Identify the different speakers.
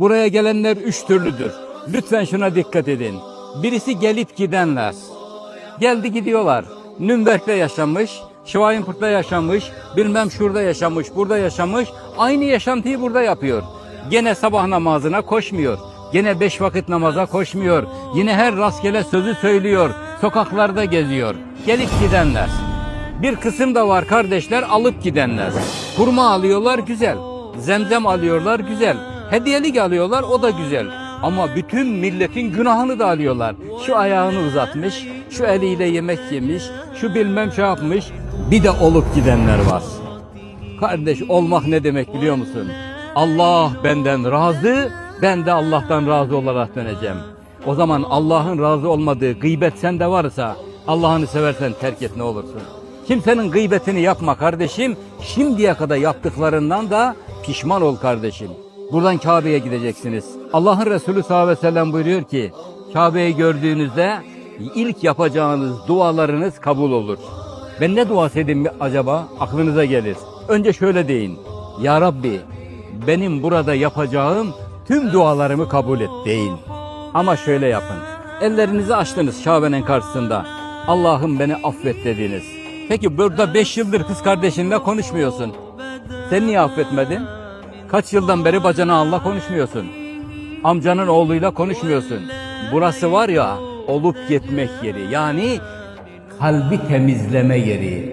Speaker 1: Buraya gelenler üç türlüdür. Lütfen şuna dikkat edin. Birisi gelip gidenler. Geldi gidiyorlar. Nürnberg'de yaşamış, Schweinfurt'ta yaşamış, bilmem şurada yaşamış, burada yaşamış. Aynı yaşantıyı burada yapıyor. Gene sabah namazına koşmuyor. Gene beş vakit namaza koşmuyor. Yine her rastgele sözü söylüyor. Sokaklarda geziyor. Gelip gidenler. Bir kısım da var kardeşler alıp gidenler. Hurma alıyorlar güzel. Zemzem alıyorlar güzel. Hediyelik alıyorlar o da güzel. Ama bütün milletin günahını da alıyorlar. Şu ayağını uzatmış, şu eliyle yemek yemiş, şu bilmem şey yapmış. Bir de olup gidenler var. Kardeş olmak ne demek biliyor musun? Allah benden razı, ben de Allah'tan razı olarak döneceğim. O zaman Allah'ın razı olmadığı gıybet sende varsa Allah'ını seversen terk et ne olursun. Kimsenin gıybetini yapma kardeşim. Şimdiye kadar yaptıklarından da pişman ol kardeşim. Buradan Kabe'ye gideceksiniz. Allah'ın Resulü sallallahu aleyhi ve sellem buyuruyor ki Kabe'yi gördüğünüzde ilk yapacağınız dualarınız kabul olur. Ben ne duası edeyim acaba? Aklınıza gelir. Önce şöyle deyin. Ya Rabbi benim burada yapacağım tüm dualarımı kabul et deyin. Ama şöyle yapın. Ellerinizi açtınız Kabe'nin karşısında. Allah'ım beni affet dediniz. Peki burada beş yıldır kız kardeşinle konuşmuyorsun. Sen niye affetmedin? Kaç yıldan beri bacanağınla konuşmuyorsun. Amcanın oğluyla konuşmuyorsun. Burası var ya olup gitmek yeri. Yani kalbi temizleme yeri.